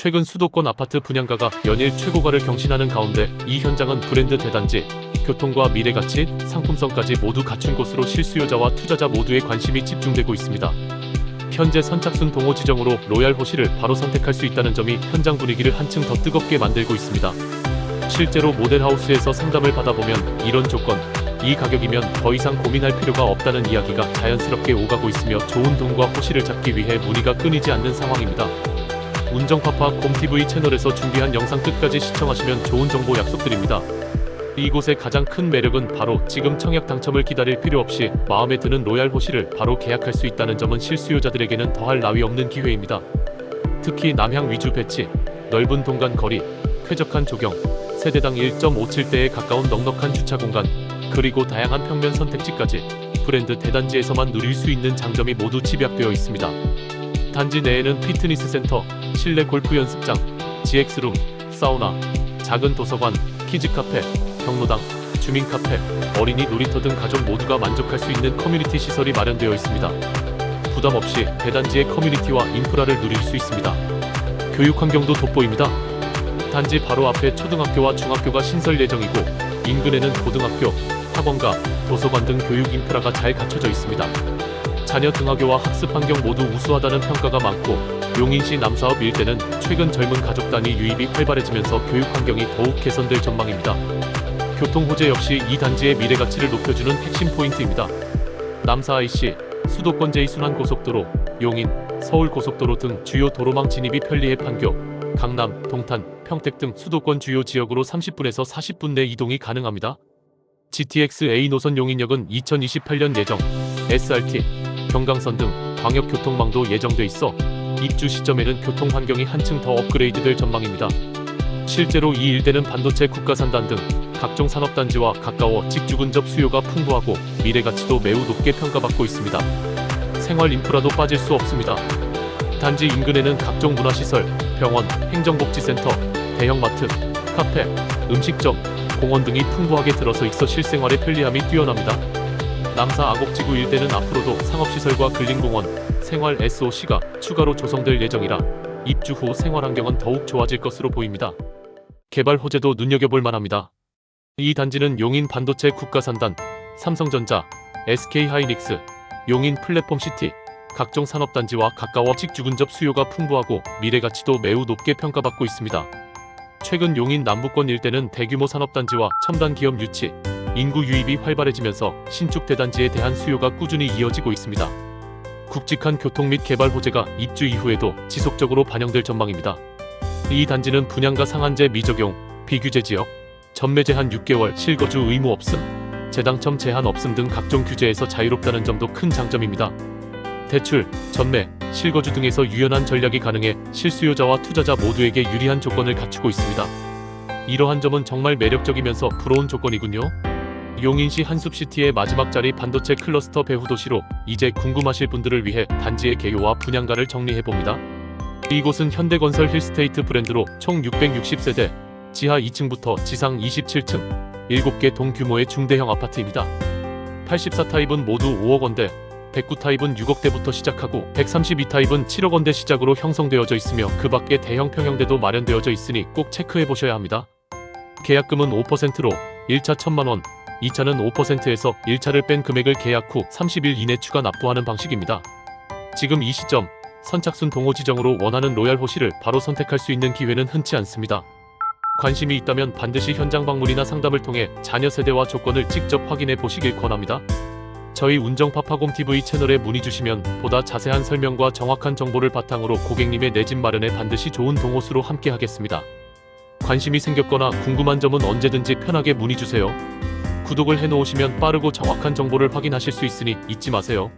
최근 수도권 아파트 분양가가 연일 최고가를 경신하는 가운데 이 현장은 브랜드 대단지, 교통과 미래 가치, 상품성까지 모두 갖춘 곳으로 실수요자와 투자자 모두의 관심이 집중되고 있습니다. 현재 선착순 동호 지정으로 로얄 호시를 바로 선택할 수 있다는 점이 현장 분위기를 한층 더 뜨겁게 만들고 있습니다. 실제로 모델하우스에서 상담을 받아보면 이런 조건, 이 가격이면 더 이상 고민할 필요가 없다는 이야기가 자연스럽게 오가고 있으며 좋은 돈과 호시를 잡기 위해 문의가 끊이지 않는 상황입니다. 운정파파 곰TV 채널에서 준비한 영상 끝까지 시청하시면 좋은 정보 약속드립니다. 이곳의 가장 큰 매력은 바로 지금 청약 당첨을 기다릴 필요 없이 마음에 드는 로얄 호시를 바로 계약할 수 있다는 점은 실수요자들에게는 더할 나위 없는 기회입니다. 특히 남향 위주 배치, 넓은 동간 거리, 쾌적한 조경, 세대당 1.57대에 가까운 넉넉한 주차 공간, 그리고 다양한 평면 선택지까지 브랜드 대단지에서만 누릴 수 있는 장점이 모두 집약되어 있습니다. 단지 내에는 피트니스 센터, 실내 골프 연습장, GX룸, 사우나, 작은 도서관, 키즈 카페, 경로당, 주민 카페, 어린이 놀이터 등 가족 모두가 만족할 수 있는 커뮤니티 시설이 마련되어 있습니다. 부담 없이 대단지의 커뮤니티와 인프라를 누릴 수 있습니다. 교육 환경도 돋보입니다. 단지 바로 앞에 초등학교와 중학교가 신설 예정이고 인근에는 고등학교, 학원과 도서관 등 교육 인프라가 잘 갖춰져 있습니다. 자녀 등하교와 학습 환경 모두 우수하다는 평가가 많고 용인시 남사업 일대는 최근 젊은 가족 단위 유입이 활발해지면서 교육 환경이 더욱 개선될 전망입니다. 교통 호재 역시 이 단지의 미래 가치를 높여주는 핵심 포인트입니다. 남사 IC, 수도권 제2순환고속도로, 용인, 서울 고속도로 등 주요 도로망 진입이 편리해 판교, 강남, 동탄, 평택 등 수도권 주요 지역으로 30분에서 40분 내 이동이 가능합니다. GTX A 노선 용인역은 2028년 예정, SRT, 경강선 등 광역교통망도 예정돼 있어 입주 시점에는 교통 환경이 한층 더 업그레이드될 전망입니다. 실제로 이 일대는 반도체 국가산단 등 각종 산업단지와 가까워 직주 근접 수요가 풍부하고 미래 가치도 매우 높게 평가받고 있습니다. 생활 인프라도 빠질 수 없습니다. 단지 인근에는 각종 문화시설, 병원, 행정복지센터, 대형마트, 카페, 음식점, 공원 등이 풍부하게 들어서 있어 실생활의 편리함이 뛰어납니다. 남사 아곡지구 일대는 앞으로도 상업시설과 근린공원, 생활 SOC가 추가로 조성될 예정이라 입주 후 생활 환경은 더욱 좋아질 것으로 보입니다. 개발 호재도 눈여겨볼 만합니다. 이 단지는 용인 반도체 국가산단, 삼성전자, SK하이닉스, 용인 플랫폼시티, 각종 산업단지와 가까워 직주 근접 수요가 풍부하고 미래 가치도 매우 높게 평가받고 있습니다. 최근 용인 남부권 일대는 대규모 산업단지와 첨단 기업 유치, 인구 유입이 활발해지면서 신축 대단지에 대한 수요가 꾸준히 이어지고 있습니다. 굵직한 교통 및 개발 호재가 입주 이후에도 지속적으로 반영될 전망입니다. 이 단지는 분양가 상한제 미적용, 비규제 지역, 전매 제한 6개월 실거주 의무 없음, 재당첨 제한 없음 등 각종 규제에서 자유롭다는 점도 큰 장점입니다. 대출, 전매, 실거주 등에서 유연한 전략이 가능해 실수요자와 투자자 모두에게 유리한 조건을 갖추고 있습니다. 이러한 점은 정말 매력적이면서 부러운 조건이군요. 용인시 한숲시티의 마지막 자리 반도체 클러스터 배후 도시로 이제 궁금하실 분들을 위해 단지의 개요와 분양가를 정리해봅니다. 이곳은 현대건설 힐스테이트 브랜드로 총 660세대, 지하 2층부터 지상 27층, 7개 동 규모의 중대형 아파트입니다. 84타입은 모두 5억 원대, 109타입은 6억대부터 시작하고 132타입은 7억 원대 시작으로 형성되어져 있으며 그 밖에 대형 평형대도 마련되어져 있으니 꼭 체크해 보셔야 합니다. 계약금은 5%로 1차 1천만 원, 2차는 5%에서 1차를 뺀 금액을 계약 후 30일 이내 추가 납부하는 방식입니다. 지금 이 시점 선착순 동호 지정으로 원하는 로얄 호시를 바로 선택할 수 있는 기회는 흔치 않습니다. 관심이 있다면 반드시 현장 방문이나 상담을 통해 자녀 세대와 조건을 직접 확인해 보시길 권합니다. 저희 운정파파곰 TV 채널에 문의 주시면 보다 자세한 설명과 정확한 정보를 바탕으로 고객님의 내 집 마련에 반드시 좋은 동호수로 함께 하겠습니다. 관심이 생겼거나 궁금한 점은 언제든지 편하게 문의 주세요. 구독을 해놓으시면 빠르고 정확한 정보를 확인하실 수 있으니 잊지 마세요.